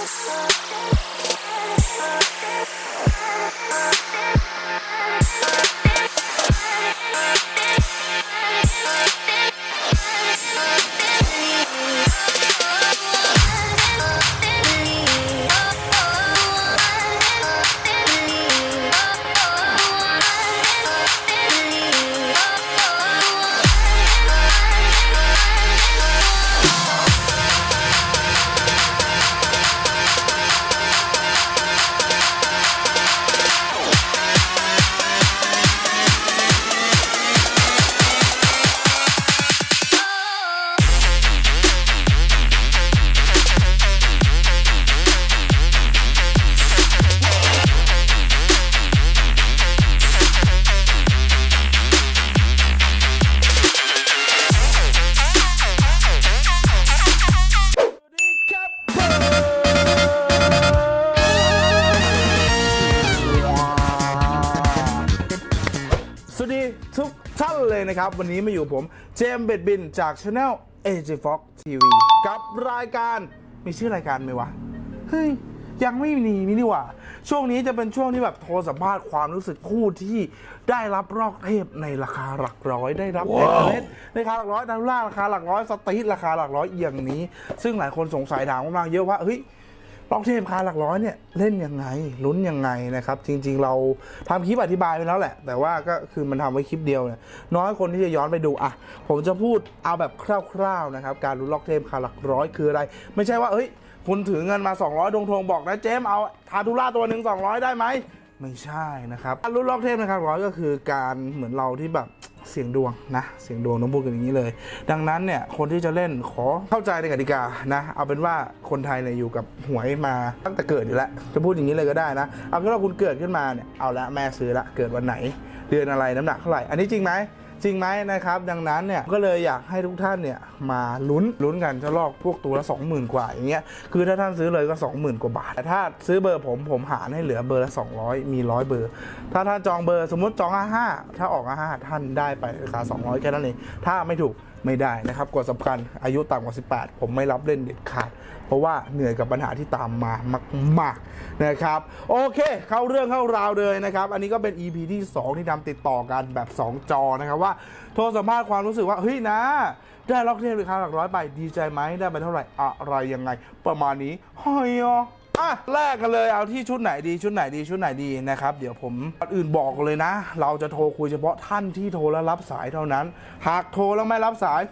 Thank you. วันนี้มาอยู่ผม เจมส์เบ็ดบินจากช anel AJ Fox TV กับรายการมีชื่อรายการไหมวะ เฮ้ย ยังไม่มีมินี่หว่า ช่วงนี้จะเป็นช่วงที่แบบโทรสัมภาษณ์ความรู้สึกผู้ที่ได้รับรอกเทพในราคาหลักร้อย ได้รับเอ็นเในราคาหลักร้อยดอลลาร์ราคาหลักร้อยสตีทราคาหลักร้อยอย่างนี้ ซึ่งหลายคนสงสัยถามมากๆเยอะว่าเฮ้ย ล็อกเทมคาหลักร้อยเนี่ยเล่นยังไงลุ้นยังไงนะครับ จริง ๆ เราทำคลิปอธิบายไปแล้วแหละ แต่ว่าก็คือมันทำไว้คลิปเดียวเนี่ยน้อยคนที่จะย้อนไปดูอะผมจะพูดเอาแบบคร่าวๆนะครับการลุ้นล็อกเทมคาหลักร้อยคืออะไร ไม่ใช่ว่าเอ้ยคุณถือเงินมา 200ดวงทงบอกนะเจมเอาทาทุล่าตัวหนึ่ง200 ได้ไหมไม่ใช่นะครับการลุ้นล็อกเทมนะครับร้อยก็คือการเหมือนเราที่แบบ เสียงดวงนะเสียงดวงต้องพูดกันอย่างนี้เลย ดังนั้นเนี่ยคนที่จะเล่นขอเข้าใจในกติกานะเอาเป็นว่าคนไทยเนี่ยอยู่กับหวยมาตั้งแต่เกิดอยู่แล้วจะพูดอย่างนี้เลยก็ได้นะเอาแค่ว่าคุณเกิดขึ้นมาเนี่ยเอาละแม่ซื้อละเกิดวันไหน เดือนอะไรน้ำหนักเท่าไหร่อันนี้จริงไหม จริงไหมนะครับ ดังนั้นเนี่ยก็เลยอยากให้ทุกท่านเนี่ยมาลุ้นลุ้นกันจะลอกพวกตัวละ 20,000 กว่าอย่างเงี้ยคือถ้าท่านซื้อเลยก็ 20,000 กว่าบาทแต่ถ้าซื้อเบอร์ผมผมหารให้เหลือเบอร์ละ 200 มี 100 เบอร์ ถ้าท่านจองเบอร์สมมติจอง 55 ถ้าออก 55 ท่านได้ไปราคา 200 แค่นั้นเองถ้าไม่ถูกไม่ได้นะครับกฎสำคัญอายุต่ำกว่า 18 ผมไม่รับเล่นเด็ดขาด เพราะว่าเหนื่อยกับปัญหาที่ตามมามากๆนะครับโอเค เข้าเรื่องเข้าราวเลยนะครับ อันนี้ก็เป็น EP ที่ 2 ที่ทำติดต่อกันแบบ 2 จอนะครับว่าโทรสัมภาษณ์ความรู้สึกว่าเฮ้ยนะได้ล็อกเทปราคาหลักร้อยไปดีใจไหมได้ไปเท่าไหร่อะไรยังไง ประมาณนี้เฮ้ยอะ อะแลกกันเลยเอาที่ชุดไหนดีชุดไหนดีชุดไหนดีนะครับ เดี๋ยวผมก่อนอื่นบอกเลยนะ เราจะโทรคุยเฉพาะท่านที่โทรแล้วรับสายเท่านั้น หากโทรแล้วไม่รับสาย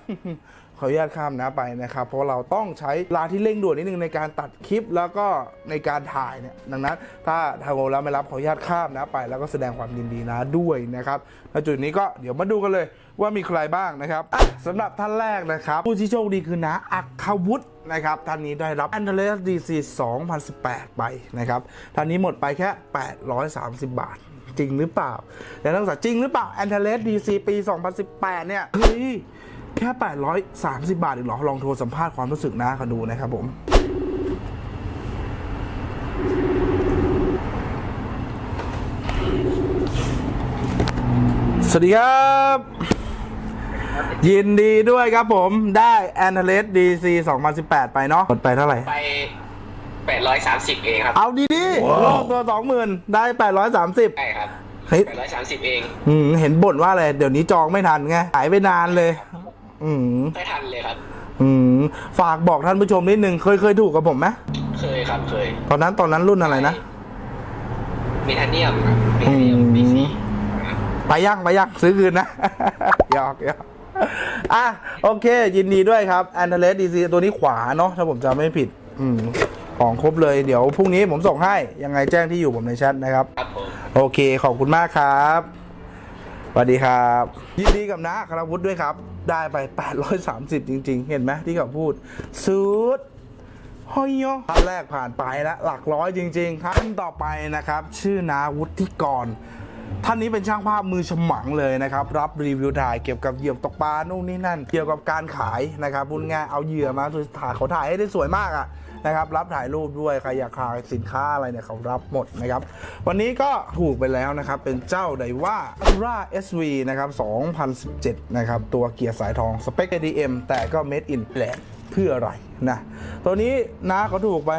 ขออนุญาตข้ามนะไปนะครับ เพราะเราต้องใช้เวลาที่เร่งด่วนนิดนึงในการตัดคลิปแล้วก็ในการถ่ายเนี่ยดังนั้น ถ้าทางโทรแล้วไม่รับขออนุญาตข้ามนะไป แล้วก็แสดงความยินดีนะด้วยนะครับณจุดนี้ก็เดี๋ยวมาดูกันเลยว่ามีใครบ้างนะครับสำหรับท่านแรกนะครับ ผู้ที่โชคดีคือนะอัคควุฒินะครับท่านนี้ได้รับ a n d r e s DC 2018 ไปนะครับท่านนี้หมดไปแค่ 830 บาท จริงหรือเปล่าแต่นักศึกษาจริงหรือเปล่า a n t e l e s DC ปี 2018 เนี่ยเฮ้ย แค่ 830 บาทเองเหรอ ลองโทรสัมภาษณ์ความรู้สึกนะกันดูนะครับผมสวัสดีครับ ยินดีด้วยครับผมได้ a n t e l e s DC 2018 ไปเนาะหมดไปเท่าไหร่ ไปแปดร้อยสามสิบเองครับ เอาดีๆลงตัว 20,000 ได้ 830 ใช่ครับ เฮ้ยแปดร้อยสามสิบเอง อืมเห็นบ่นว่าอะไร เดี๋ยวนี้จองไม่ทันไง หายไปนานเลย อืมไม่ทันเลยครับ อืมฝากบอกท่านผู้ชมนิดนึงเคยเคยถูกกับผมไหมเคยครับเคย ตอนนั้นตอนนั้นรุ่นอะไรนะมีทันเนียมครับมีทันเนียมอืมปีสี่ไปยังไปยังซื้อคืนนะหยอกหยอกอะโอเค ยินดีด้วยครับ a n t e l e s DC ตัวนี้ขวาเนาะถ้าผมจำไม่ผิด อืมของครบเลยเดี๋ยวพรุ่งนี้ผมส่งให้ ยังไงแจ้งที่อยู่ผมในแชทนะครับครับผมโอเคขอบคุณมากครับสวัสดีครับ ยินดีกับนะคารวุฒิด้วยครับ ได้ไป 830 จริง ๆ เห็นไหมที่เขาพูดสุดฮอยโยท่านแรกผ่านไปแล้วหลักร้อยจริง ๆ ท่านต่อไปนะครับ ชื่อนาวุฒิกร ท่านนี้เป็นช่างภาพมือฉมังเลยนะครับ รับรีวิวถ่ายเกี่ยวกับเหยื่อตกปลานู่นนี่นั่น เกี่ยวกับการขายนะครับพูดง่ายเอาเหยื่อมาถ่ายเขาถ่ายให้ได้สวยมากอะนะครับรับถ่ายรูปด้วยใครอยากขายสินค้าอะไรเนี่ยเขารับหมดนะครับ วันนี้ก็ถูกไปแล้วนะครับ เป็นเจ้าไดว่าอัลรา SV นะครับ 2017 นะครับ ตัวเกียร์สายทองสเปค ADM แต่ก็ Made in แ l ลนเพื่ออะไรนะตัวนี้นะเขาถูกไป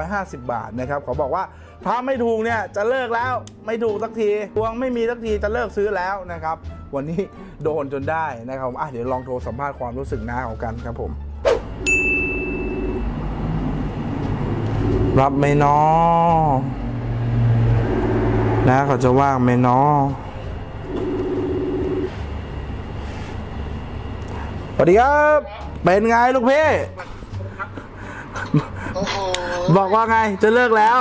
650 บาทนะครับเขาบอกว่า ถ้าไม่ถูกเนี่ยจะเลิกแล้วไม่ถูกสักทีดวงไม่มีสักทีจะเลิกซื้อแล้วนะครับ วันนี้โดนจนได้นะครับอะเดี๋ยวลองโทรสัมภาษณ์ความรู้สึกน้าของกันครับผม รับไหมน้อนะเขาจะว่างไหมน้อสวัสดีครับ เป็นไงลูกพี่ โอ้โหบอกว่าไงจะเลิกแล้ว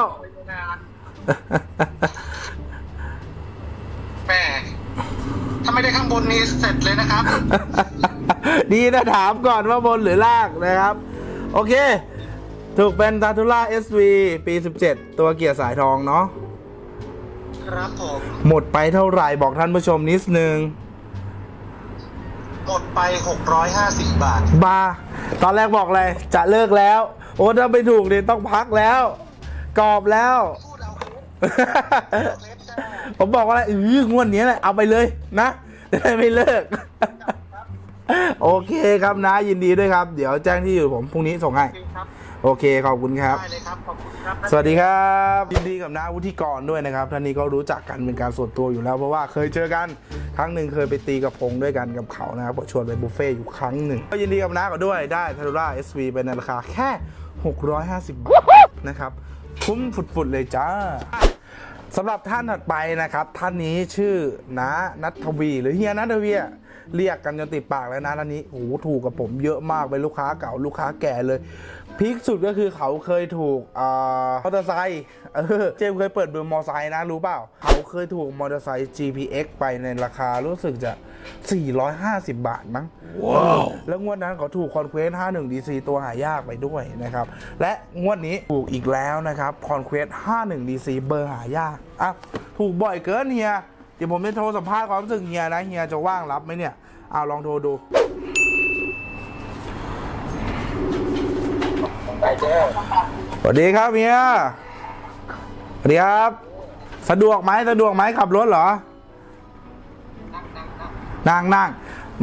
แหม่ถ้าไม่ได้ข้างบนนี้เสร็จเลยนะครับ ดีนะถามก่อนว่าบนหรือล่างนะครับ โอเค ถูกเป็นตาทูล่า SV ปี 17 ตัวเกียร์สายทองเนาะครับผม หมดไปเท่าไหร่บอกท่านผู้ชมนิดนึง หมดไป 650 บาท บา ตอนแรกบอกเลยจะเลิกแล้ว โอ้ถ้าไม่ถูกเนี่ยต้องพักแล้ว กรอบแล้วพู ผมบอกว่าอะไรอืองวดนี้แหละเอาไปเลยนะจะได้ไม่เลิก โอเคครับนะยินดีด้วยครับ เดี๋ยวแจ้งที่อยู่ผมพรุ่งนี้ส่งให้ครับโอเคขอบคุณครับ ได้เลยครับขอบคุณครับ สวัสดีครับยินดีกับน้าวุฒิกรด้วยนะครับท่านนี้ก็รู้จักกันเป็นการส่วนตัวอยู่แล้วเพราะว่าเคยเจอกันครั้งหนึ่งเคยไปตีกระพงด้วยกันกับเขานะครับผมชวนไปบุฟเฟ่ต์อยู่ครั้งหนึ่งก็ยินดีกับน้าก็ด้วยได้ทารุล่า SV ไปในราคาแค่ 650 บาทนะครับ คุ้มฝุดๆเลยจ้าสำหรับท่านถัดไปนะครับ ท่านนี้ชื่อนะนัทวี หรือเฮียนัทวีเรียกกันจนติดปากแล้วนะท่านนี้โอ้โหถูกกับผมเยอะมากเป็นลูกค้าเก่าลูกค้าแก่เลย พีคสุดก็คือเขาเคยถูกอ่ามอเตอร์ไซค์เออเจมส์เคยเปิดดูมอเตอร์ไซค์นะรู้เปล่า เขาเคยถูกมอเตอร์ไซค์ GPX ไปในราคารู้สึกจะ 450 บาทมั้งว้าวแล้วงวดนั้นเขาถูกคอนเควส51 DC ตัวหายากไปด้วยนะครับ และงวดนี้ถูกอีกแล้วนะครับคอนเควส51 DC เบอร์หายากอะถูกบ่อยเกินเฮียเดี๋ยวผมจะโทรสัมภาษณ์ความรู้สึกเฮียนะเฮียจะว่างรับไหมเนี่ยเอาลองโทรดู ไปเจ้า สวัสดีครับเมียสวัสดีครับ สะดวกไหมสะดวกไหมขับรถเหรอ นั่งนั่ง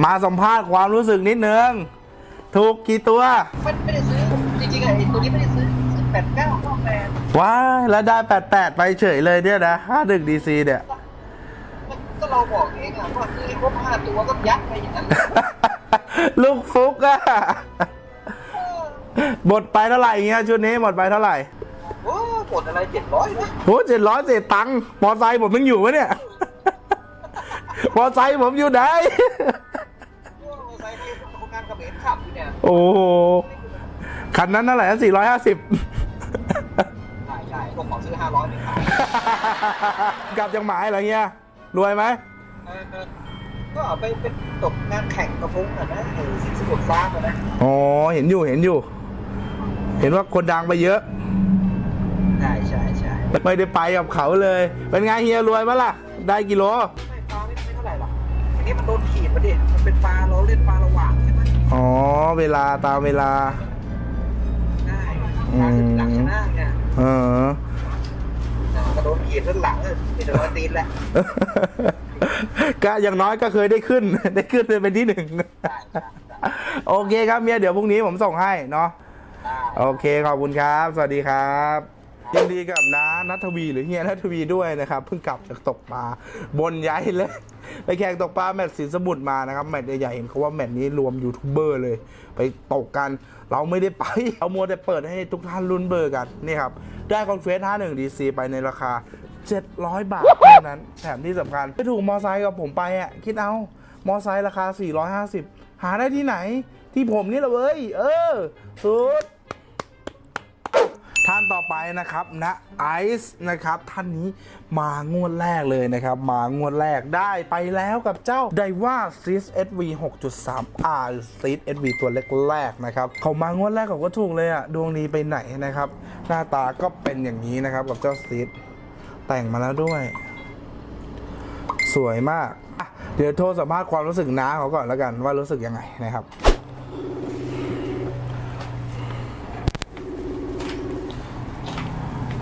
มาสัมภาษณ์ความรู้สึกนิดนึง ถูกกี่ตัวไม่ไม่ได้ซื้อ จริงๆไอ้ตัวนี้ไม่ได้ซื้อซื้อแปดเก้าข้อแปดว้ายแล้วได้88ไปเฉยเลยเนี่ยนะ51 DC เนี่ยก็เราบอกเองอะว่าซื้อให้ครบห้าตัวก็ยัดไปอย่างนั้น ลูกฟุกอะ หมดไปเท่าไหร่เงี้ยชุดนี้หมดไปเท่าไหร่โอ้ปวดอะไรเจ็ดร้อยนะโหเจ็ดร้อยเศษตังค์มอไซค์ผมยังอยู่วะเนี่ย มอไซค์ผมอยู่ไหนโอ้ใส่ที่โครงการกระเบนขับอยู่เนี่ยโอ้โหคันนั้นเท่าไหร่นะสี่ร้อยห้าสิบใช่ใช่ผมขอซื้อห้าร้อยไม่ขายกลับจากหมายอะไรเงี้ยรวยไหมเออเออก็เอาไปเป็นตกงานแข่งกระพุ้งอะนะไอ้สีสมุทรฟ้าอะนะอ๋อเห็นอยู่เห็นอยู่ เห็นว่าคนดังไปเยอะ ใช่ใช่ใช่ไม่ได้ไปกับเขาเลย เป็นไงเฮียรวยมั้ยล่ะ ได้กิโล ไม่ปลาไม่ไม่เท่าไหร่หรอกอันนี้มันโดนขีดมาดิมันเป็นปลาเราเล่นปลาระหว่างใช่ไหมอ๋อ เวลาตามเวลา ได้ปลาขึ้นหลังชนะเนี่ยเออ กระโดนขีดด้านหลังเออมีแต่รอยตีนแหละก็อย่างน้อยก็เคยได้ขึ้น ได้ขึ้นเป็นที่หนึ่ง โอเคครับเมียเดี๋ยวพรุ่งนี้ผมส่งให้เนาะ โอเคขอบคุณครับ สวัสดีครับยินดีกับน้านัทวีหรือเฮียนัทวีด้วยนะครับเพิ่งกลับจากตกปลาบนใหญ่เลย ไปแข่งตกปลาแมตช์สินสมุทรมานะครับแมตช์ใหญ่ๆเห็นเขาว่าแมตช์นี้รวมยูทูบเบอร์เลย ไปตกกันเราไม่ได้ไป เอามัวแต่เปิดให้ทุกท่านลุ้นเบอร์กันนี่ครับได้คอนเฟส51 DC ไปในราคา 700 บาทเท่านั้นแถมที่สำคัญไปถูกมอไซค์กับผมไปอะคิดเอามอไซค์ราคา 450 หาได้ที่ไหนที่ผมนี่แหละเว้ยเออสุด ท่านต่อไปนะครับนะไอซ์นะครับท่านนี้มางวดแรกเลยนะครับ มางวดแรกได้ไปแล้วกับเจ้าไดว่าซิส SV 6.3 R ซิส SV ตัวแรกๆนะครับ เขามางวดแรกเขาก็ถูกเลยอะดวงดีไปไหนนะครับ หน้าตาก็เป็นอย่างนี้นะครับกับเจ้าซิสแต่งมาแล้วด้วย สวยมาก เดี๋ยวโทรสัมภาษณ์ความรู้สึกน้าเขาก่อนแล้วกันว่ารู้สึกยังไงนะครับ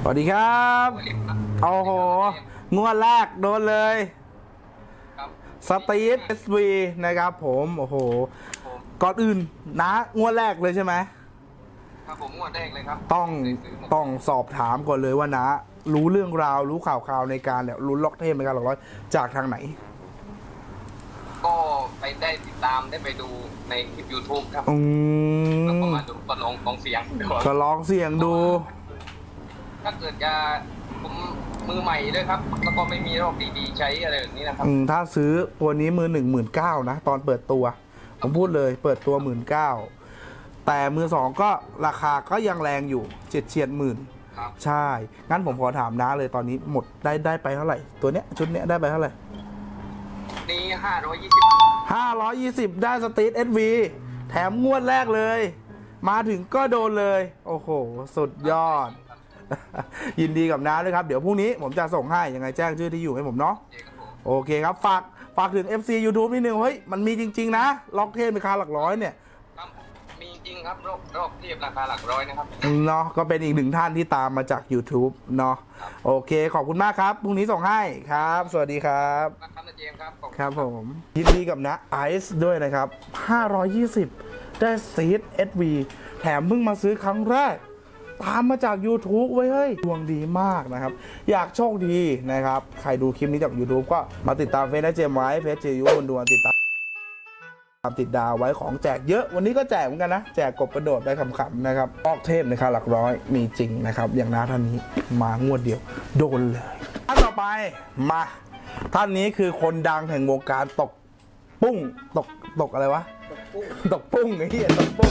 สวัสดีครับ โอ้โห งวดแรกโดนเลยครับสตีทเอสวีนะครับผม โอ้โห ก่อนอื่นนะ งวดแรกเลยใช่ไหมครับผมงวดแรกเลยครับ ต้อง ต้องสอบถามก่อนเลยว่านะ รู้เรื่องราว รู้ข่าวคราวในการเนี่ยลุ้นล็อกเทพในการหลักร้อยจากทางไหน ก็ไปได้ติดตามได้ไปดูในคลิป YouTube ครับอืแล้วก็มมาดูก็ลองลองเสียงดูก็ลองเสี่ยงดู ถ้าเกิดจะผมมือใหม่ด้วยครับ แล้วก็ไม่มีรอบดีๆใช้อะไรแบบนี้นะครับ อืมถ้าซื้อตัวนี้มือหนึ่งหมื่นเก้านะ ตอนเปิดตัว ผมพูดเลยเปิดตัวหมื่นเก้าแต่มือสองก็ราคาก็ยังแรงอยู่เจ็ดเฉียดหมื่นครับ ใช่ งั้นผมขอถามน้าเลยตอนนี้หมดได้ได้ไปเท่าไหร่ ตัวเนี้ยชุดเนี้ยได้ไปเท่าไหร่นี่ห้าร้อยยี่สิบห้าร้อยยี่สิบได้สตรีทเอสวีแถมงวดแรกเลย มาถึงก็โดนเลย โอ้โห สุดยอด ยินดีกับน้าด้วยครับ เดี๋ยวพรุ่งนี้ผมจะส่งให้ยังไงแจ้งชื่อที่อยู่ให้ผมเนาะโอเคครับ ฝากฝากถึง FC YouTube นิดนึงเฮ้ย มันมีจริง ๆ นะ ล็อกเทนราคาหลักร้อยเนี่ยครับมีจริงครับรอบรอบเทียบราคาหลักร้อยนะครับเนาะก็เป็นอีกหนึ่งท่านที่ตามมาจาก YouTube เนาะโอเค ขอบคุณมากครับพรุ่งนี้ส่งให้ครับ สวัสดีครับนะครับนะเจมส์ครับขอบณครับผม ยินดีกับนะไอซ์ด้วยนะครับ 520 ได้ซีด SV แถมเพิ่งมาซื้อครั้งแรก ตามมาจาก YouTube ไว้เฮ้ยดวงดีมากนะครับ อยากโชคดีนะครับ ใครดูคลิปนี้จาก YouTube ก็มาติดตามเฟซนะเจมส์ไว้เฟซเจยุคนดวนติดตามตามติดดาวไว้ของแจกเยอะวันนี้ก็แจกเหมือนกันนะ แจกกบกระโดดได้ขำๆนะครับออกเทพนะครับหลักร้อยมีจริงนะครับ อย่างน้าท่านนี้มางวดเดียว โดนเลยท่านต่อไปมา ท่านนี้คือคนดังแห่งวงการตกปุ้งตกตกอะไรวะ ตกกุ้งตกปุ้งไอ้เหี้ยตกปุ้ง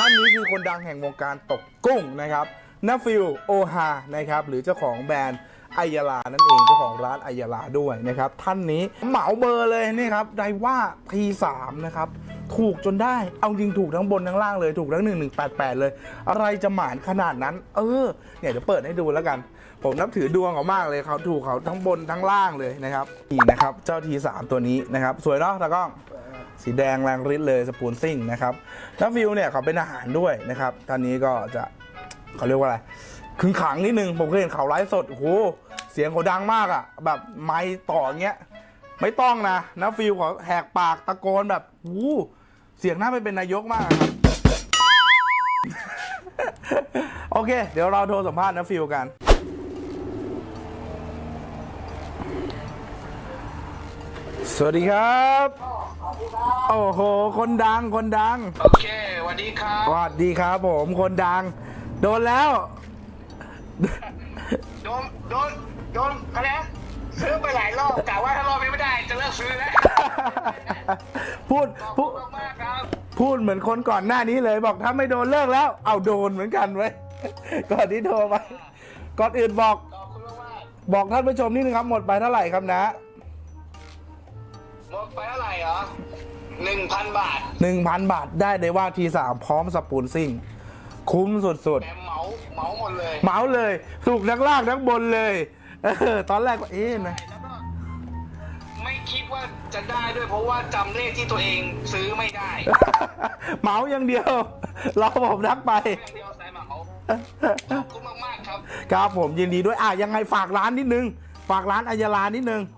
ท่านนี้คือคนดังแห่งวงการตกกุ้งนะครับนาฟิลโอฮานะครับหรือเจ้าของแบรนด์ไอยาลานั่นเองเจ้าของร้านไอยาลาด้วยนะครับท่านนี้เหมาเบอร์เลยนี่ครับไดว่า T3 นะครับถูกจนได้เอาจริงถูกทั้งบนทั้งล่างเลยถูกทั้ง 1188 เลย อะไรจะหมานขนาดนั้น เออเนี่ยเดี๋ยวเปิดให้ดูแล้วกัน ผมนับถือดวงเขามากเลยเขาถูกเขาทั้งบนทั้งล่างเลยนะครับนี่นะครับเจ้า T3 ตัวนี้นะครับสวยเนาะตากล้อง สีแดงแรงฤทธิ์เลยสปูนซิ่งนะครับน้าฟิวเนี่ยเขาเป็นอาหารด้วยนะครับท่านนี้ก็จะเขาเรียกว่าอะไรขึงขังนิดนึงผมเคยเห็นเขาไลฟ์สดโอ้โหเสียงเขาดังมากอะ่ะ แบบไม้ต่อเงี้ยไม่ต้องนะน้าฟิวเขาแหกปากตะโกนแบบโอ้โหเสียงน่าไปเป็นนายกมากครับโอเค เดี๋ยวเราโทรสัมภาษณ์น้าฟิวกัน สวัสดีครับ โอ้โห คนดัง คนดัง โอเคสวัสดีครับ สวัสดีครับผม คนดัง โดนแล้ว โดน โดน โดนอะไรนะซื้อไปหลายรอบกะว่าถ้ารอบนี้ไม่ได้จะเลิกซื้อแล้วพูดขอบพูคุดณมากๆครับ พูดเหมือนคนก่อนหน้านี้เลยบอกถ้าไม่โดนเลิกแล้ว เอาโดนเหมือนกันไว้ยก่อนที่โทรไปก่อนอื่นบอก ขอบคุณมากบอกท่านผู้ชมนิดนึงครับ หมดไปเท่าไหร่ครับนะๆ หมดไปเท่าไหร่เหรอหนึ่งพันบาท1,000 บาทได้ได้ว่าทีสามพร้อมสปูนซิ่ง คุ้มสุดแต่เหมาเหมาหมดเลยๆ เหมาเลยถูกทั้งล่างทั้งบนเลยเออตอนแรกว่าเอ๊ะนะ แล้วก็ไม่คิดว่าจะได้ด้วยเพราะว่าจำเลขที่ตัวเองซื้อไม่ได้เหมาอย่างเดียว รอผมทักไปอย่างเดียวใส่เหมาขอบคุณมากๆครับ ครับผมยินดีด้วยอะยังไงฝากร้านนิดนึง ฝากร้านอัยยาลานิดนึงอ๋อ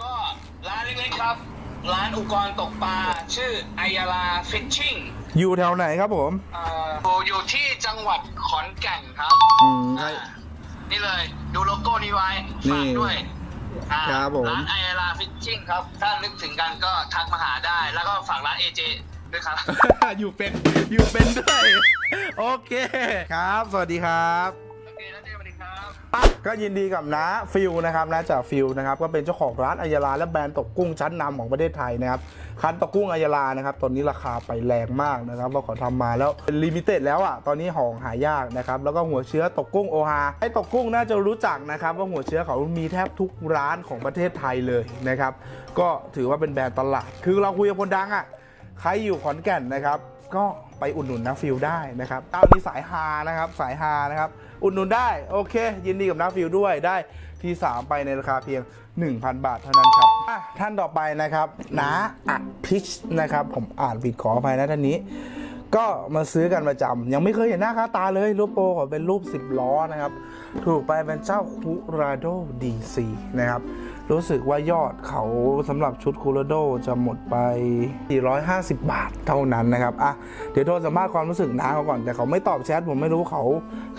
อ๋อโอเคก็ร้านเล็กๆครับ ร้านอุปกรณ์ตกปลาชื่อไอยาลาฟิชชิ่งอยู่แถวไหนครับผม เอ่ออยู่ที่จังหวัดขอนแก่นครับอืมใช่อ่านี่เลยดูโลโก้นี้ไว้นี่ฝากด้วยอ่าครับผม ร้านไอยาลาฟิชชิ่งครับ ถ้านึกถึงกันก็ทักมาหาได้ แล้วก็ฝากร้านเอเจด้วยครับ อยู่เป็นอยู่เป็นด้วย โอเค ครับ สวัสดีครับ ครับอะก็ยินดีกับน้าฟิลนะครับนะจากฟิลนะครับก็เป็นเจ้าของร้านอัยาลาและแบรนด์ตกกุ้งชั้นนำของประเทศไทยนะครับคันตกกุ้งอัยาลานะครับตอนนี้ราคาไปแรงมากนะครับว่าเขาทำมาแล้วเป็นลิมิเต็ดแล้วอะตอนนี้ของหายากนะครับแล้วก็หัวเชื้อตกกุ้งโอฮาไอ้ตกกุ้งน่าจะรู้จักนะครับว่าหัวเชื้อเขามีแทบทุกร้านของประเทศไทยเลยนะครับก็ถือว่าเป็นแบรนด์ตลาด คือเราคุยกับคนดังอะใครอยู่ขอนแก่นนะครับ ก็ ไปอุดหนุนน้าฟิลได้นะครับเต้านี้สายฮานะครับสายฮานะครับอุดหนุนได้โอเค ยินดีกับน้าฟิลด้วยได้ที่ 3 ไปในราคาเพียง 1,000 บาทเท่านั้นครับท่านต่อไปนะครับน้าอัดพิชนะครับผมอ่านผิดขออภัยนะท่านนี้ก็มาซื้อกันประจำยังไม่เคยเห็นหน้าค่าตาเลย รูปโปรขอเป็นรูป 10 ล้อนะครับ ถูกไปเป็นเจ้าคูราโดดีซีนะครับ รู้สึกว่ายอดเขาสำหรับชุดคูโรโดจะหมดไป 450 บาทเท่านั้นนะครับ อะ เดี๋ยวโทรสัมภาษณ์ความรู้สึกน้าเขาก่อน แต่เขาไม่ตอบแชทผมไม่รู้เขา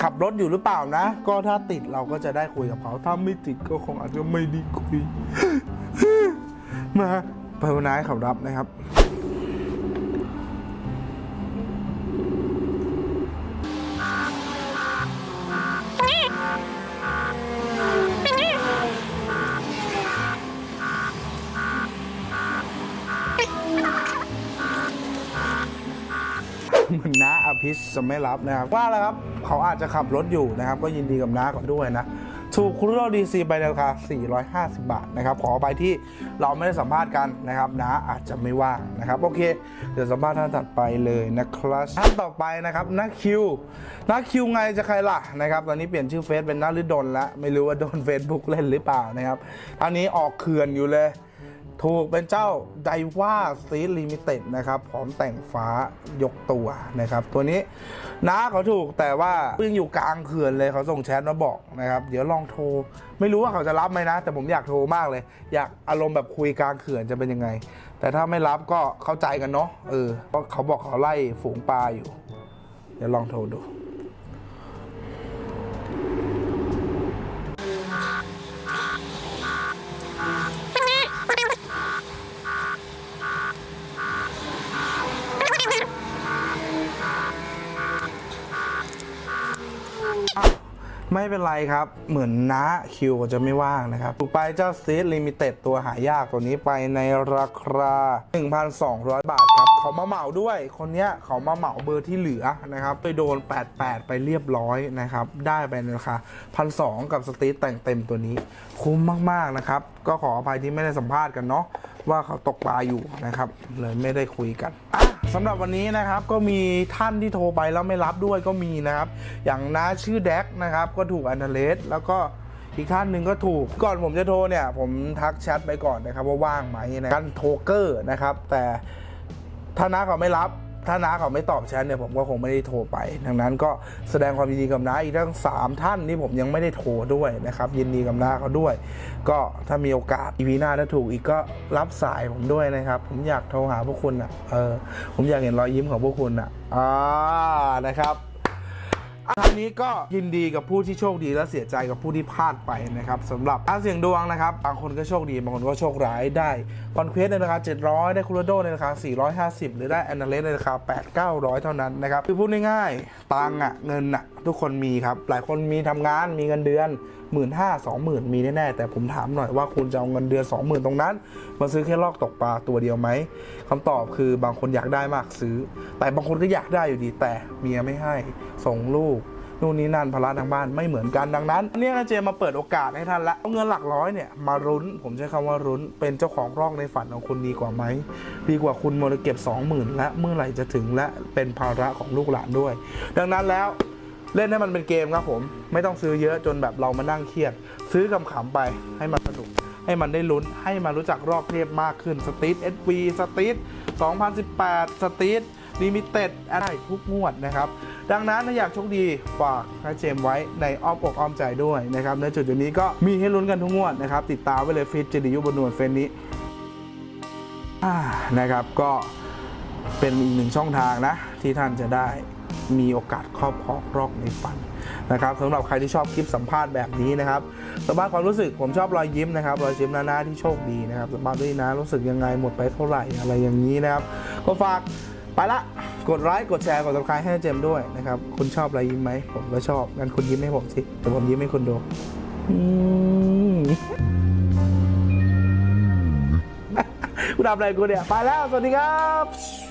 ขับรถอยู่หรือเปล่านะ ก็ถ้าติดเราก็จะได้คุยกับเขา ถ้าไม่ติดก็คงอาจจะไม่ได้คุย มาภาวนาให้เขารับนะครับ จะไม่รับนะครับว่าแล้วครับเขาอาจจะขับรถอยู่นะครับ ก็ยินดีกับน้าก่อนด้วยนะถูกคุโรดีซีไปในราคา 450 บาทนะครับ ขอไปที่เราไม่ได้สัมภาษณ์กันนะครับน้าอาจจะไม่ว่างนะครับ โอเค เดี๋ยวสัมภาษณ์ท่านถัดไปเลยนะครับท่านต่อไปนะครับนักคิวนักคิวไงจะใครล่ะนะครับ ตอนนี้เปลี่ยนชื่อเฟซเป็นนาฤดลแล้วไม่รู้ว่าโดน Facebook เล่นหรือเปล่านะครับตอนนี้ออกเขื่อนอยู่เลย ถูกเป็นเจ้าไดว่าซีลิมิเต็ดนะครับพร้อมแต่งฟ้ายกตัวนะครับ ตัวนี้น้าเขาถูกแต่ว่ายังอยู่กลางเขื่อนเลยเขาส่งแชทมาบอกนะครับ เดี๋ยวลองโทร ไม่รู้ว่าเขาจะรับไหมนะ แต่ผมอยากโทรมากเลย อยากอารมณ์แบบคุยกลางเขื่อนจะเป็นยังไง แต่ถ้าไม่รับก็เข้าใจกันเนาะเออเพราะเขาบอกเขาไล่ฝูงปลาอยู่ เดี๋ยวลองโทรดู ไม่ เป็นไรครับ เหมือนน้าคิวจะไม่ว่างนะครับถูกไปเจ้าซีดลิมิเต็ดตัวหายากตัวนี้ไปในราคา 1,200 บาทครับ เขามาเหมาด้วยคนเนี้ยเขามาเหมาเบอร์ที่เหลือนะครับไปโดน 88 ไปเรียบร้อยนะครับ ได้ไปในราคา1,200กับสตีทแต่งเต็มตัวนี้ คุ้มมากๆนะครับ ก็ขออภัยที่ไม่ได้สัมภาษณ์กันเนาะว่าเขาตกปลาอยู่นะครับ เลยไม่ได้คุยกันอะ สำหรับวันนี้นะครับก็มีท่านที่โทรไปแล้วไม่รับด้วยก็มีนะครับ อย่างน้าชื่อแดกนะครับก็ถูกอันเดเลสแล้วก็อีกท่านหนึ่งก็ถูกก่อนผมจะโทรเนี่ย ผมทักแชทไปก่อนนะครับว่าว่างไหมนะกันโทรเกอร์นะครับ แต่ถ้าน้าเขาไม่รับ ถ้าน้าเขาไม่ตอบแชทเนี่ยผมก็คงไม่ได้โทรไป ดังนั้นก็แสดงความยินดีกับน้าอีกทั้ง 3 ท่านที่ผมยังไม่ได้โทรด้วยนะครับยินดีกับน้าเขาด้วย ก็ถ้ามีโอกาสอีพีหน้าถ้าถูกอีกก็รับสายผมด้วยนะครับ ผมอยากโทรหาพวกคุณอะเออผมอยากเห็นรอยยิ้มของพวกคุณอะอ่านะครับ ทางนี้ก็ยินดีกับผู้ที่โชคดีและเสียใจกับผู้ที่พลาดไปนะครับสำหรับการเสี่ยงดวงนะครับ บางคนก็โชคดี บางคนก็โชคร้ายได้คอนเควสในราคา 700 ได้คูโรโดในราคา 450 หรือได้แอนนาเลสในราคา 8 900 เท่านั้นนะครับคือพูดง่ายๆตังอะเงินอะ ทุกคนมีครับ หลายคนมีทำงานมีเงินเดือน1 5ื่นห้าสองหมื่นมีแน่ๆแต่ผมถามหน่อยว่าคุณจะเอาเงินเดือน20,000ตรงนั้นมาซื้อแค่ลอกตกปลาตัวเดียวไหมคำตอบคือบางคนอยากได้มากซื้อ แต่บางคนก็อยากได้อยู่ดีแต่เมียไม่ให้ส่งลูกนู่นนี่นั่นภาระทางบ้านไม่เหมือนกันดังนั้นเนี่ยเจมมาเปิดโอกาสให้ท่านละเอาเงินหลักร้อยเนี่ยมารุ้น ผมใช้คำว่ารุ้น เป็นเจ้าของร่องในฝันของคุณดีกว่าไหมดีกว่าคุณโมดเก็บ 20,000 และเมื่อไหร่จะถึงและเป็นภาระของลูกหลานด้วย ดังนั้นแล้ว เล่นให้มันเป็นเกมครับผม ไม่ต้องซื้อเยอะจนแบบเรามานั่งเครียด ซื้อขำไปให้มันสนุก ให้มันได้ลุ้น ให้มันรู้จักรอบเทพมากขึ้นสต e ี t เอสวีสต e ี t 2018 สต e ี t ลิมิเต็ดได้ทุกงวดนะครับ ดังนั้นถ้าอยากโชคดีฝากให้เจมไว้ในอ้อมอกอ้อมใจด้วยนะครับในจุดๆนี้ก็มีให้ลุ้นกันทุกงวดนะครับ ติดตามไว้เลยฟิตจิริยุบนนวลเฟนนี้นะครับก็เป็นอีกหนึ่งช่องทางนะ ที่ท่านจะได้มีโอกาสครอบครองรอกในฝันนะครับสำหรับใครที่ชอบคลิปสัมภาษณ์แบบนี้นะครับสัมภาษณ์ความรู้สึกผมชอบรอยยิ้มนะครับรอยยิ้มหน้าๆที่โชคดีนะครับสัมภาษณ์ด้วยนะรู้สึกยังไงหมดไปเท่าไหร่อะไรอย่างนี้นะครับก็ฝากไปละกดไลค์กดแชร์กด subscribe ให้เจมด้วยนะครับคุณชอบอะไรยิ้มไหมผมก็ชอบงั้นคุณยิ้มให้ผมสิเดี๋ยวผมยิ้มให้คุณดูอืมคุณทำอะไรกูเนี่ยไปแล้วสวัสดีครับ